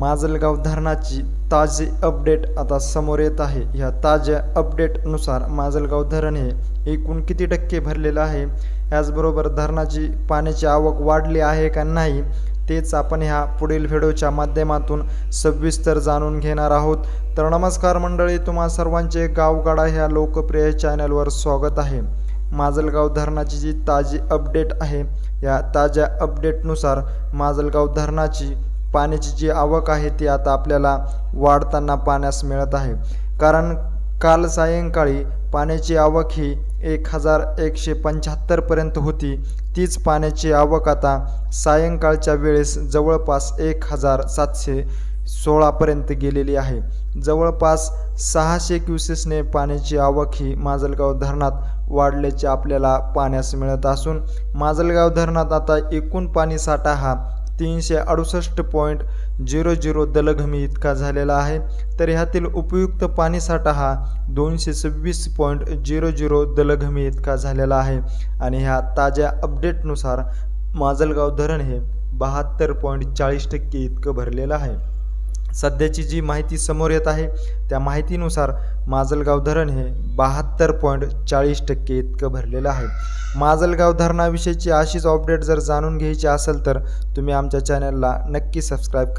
माजलगाव धरणाची ताजे अपडेट आता समोर येत आहे. ह्या ताज्या अपडेटनुसार माजलगाव धरण हे एकूण किती टक्के भरलेलं आहे? याचबरोबर धरणाची पाण्याची आवक वाढली आहे का नाही? तेच आपण ह्या पुढील व्हिडिओच्या माध्यमातून सविस्तर जाणून घेणार आहोत. तर नमस्कार मंडळी तुम्हा सर्वांचे गावगाडा ह्या लोकप्रिय चॅनलवर स्वागत आहे. माजलगाव धरणाची जी ताजी अपडेट आहे या ताज्या अपडेटनुसार माजलगाव धरणाची पाण्याची जी आवक आहे ती आता आपल्याला वाढताना पाण्यास मिळत आहे. कारण काल सायंकाळी पाण्याची आवक ही एक हजार एकशे पंच्याहत्तरपर्यंत होती. तीच पाण्याची आवक आता सायंकाळच्या वेळेस जवळपास एक हजार सातशे सोळापर्यंत गेलेली आहे. जवळपास सहाशे क्युसेसने पाण्याची आवक ही माजलगाव धरणात वाढल्याचे आपल्याला पाण्यास मिळत असून माजलगाव धरणात आता एकूण पाणी साठा हा तीनशे अडुसष्ट पॉईंट झिरो झिरो दलघमी इतका झालेला आहे. तर ह्यातील उपयुक्त पाणीसाठा हा दोनशे सव्वीस पॉईंट झिरो झिरो दलघमी इतका झालेला आहे. आणि ह्या ताज्या अपडेटनुसार माजलगाव धरण हे बहात्तर पॉईंट चाळीस टक्के इतकं भरलेलं आहे. सध्याची जी माहिती समोर येत आहे त्या माहितीनुसार माजलगाव धरण हे बहात्तर पॉईंट चाळीस टक्के इतकं भरलेलं आहे. माजलगाव धरणाविषयीची अशीच अपडेट जर जाणून घ्यायची असेल तर तुम्ही आमच्या चॅनलला नक्की सबस्क्राईब करा.